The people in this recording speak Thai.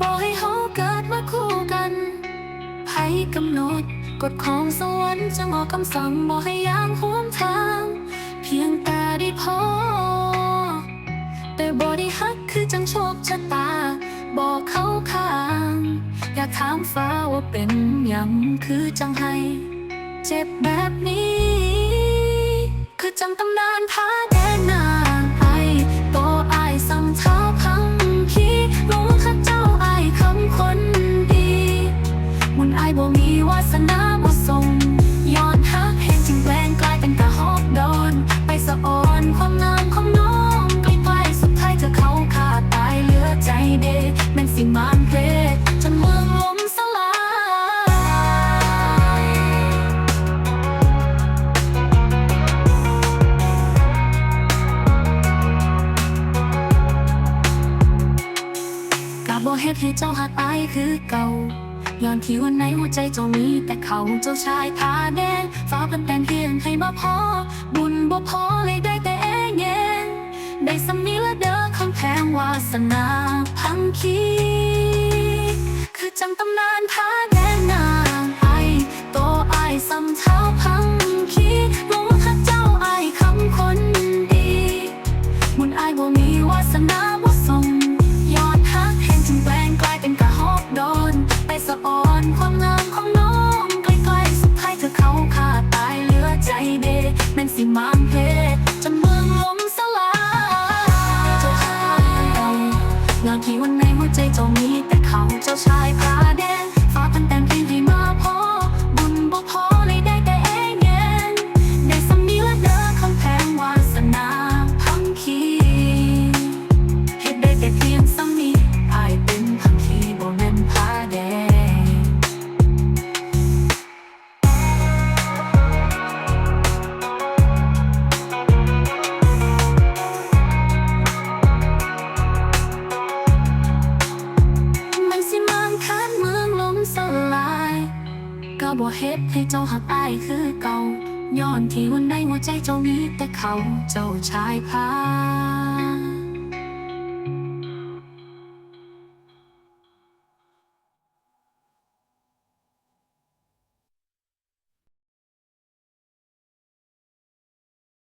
บอกให้เฮาเกิดมาคู่กันไผกำหนดกฎของสวรรค์จะออกคำสั่งบอกให้ย่างห่วมทาง เพียงแต่ได้พอ แต่บ่ได้ฮักคือจังโชคชะตา บอกเขาข้าง อยากถามฟ้าว่าเป็นยังคือจังให้เจ็บแบบนี้ คือจังตำนานพาแดนนา วาสนาบ่ส่งย้อนฮักเห็นจึงแปลงกลายเป็นกะฮอกดน ไปสะอ่อนความงามของน้องใกล้ๆสุดท้ายเธอเขาขาดตายเหลือใจเดแม่นสิมานเพลจนเมืองล้มสลายกะบ่เฮ็ดให้เจ้าหักอายคือเก่า ย้อนที่วันไหนหัวใจเจ้ามีแต่เขาเจ้าชายผาแดงฟ้าเพิ่นแต่งเพียงให้มาพอ บุญบ่พอเลยได้แต่เองแยงได้สำนีละเด้อคำแพงวาสนาพังคี คือจังตำนานผาแด ที่วันในหัวใจเจ้ามี บ่เฮ็ดให้เจ้าหักอายคือเก่าย้อนที่วันใดหัวใจเจ้ามีแต่เขาเจ้าชายพา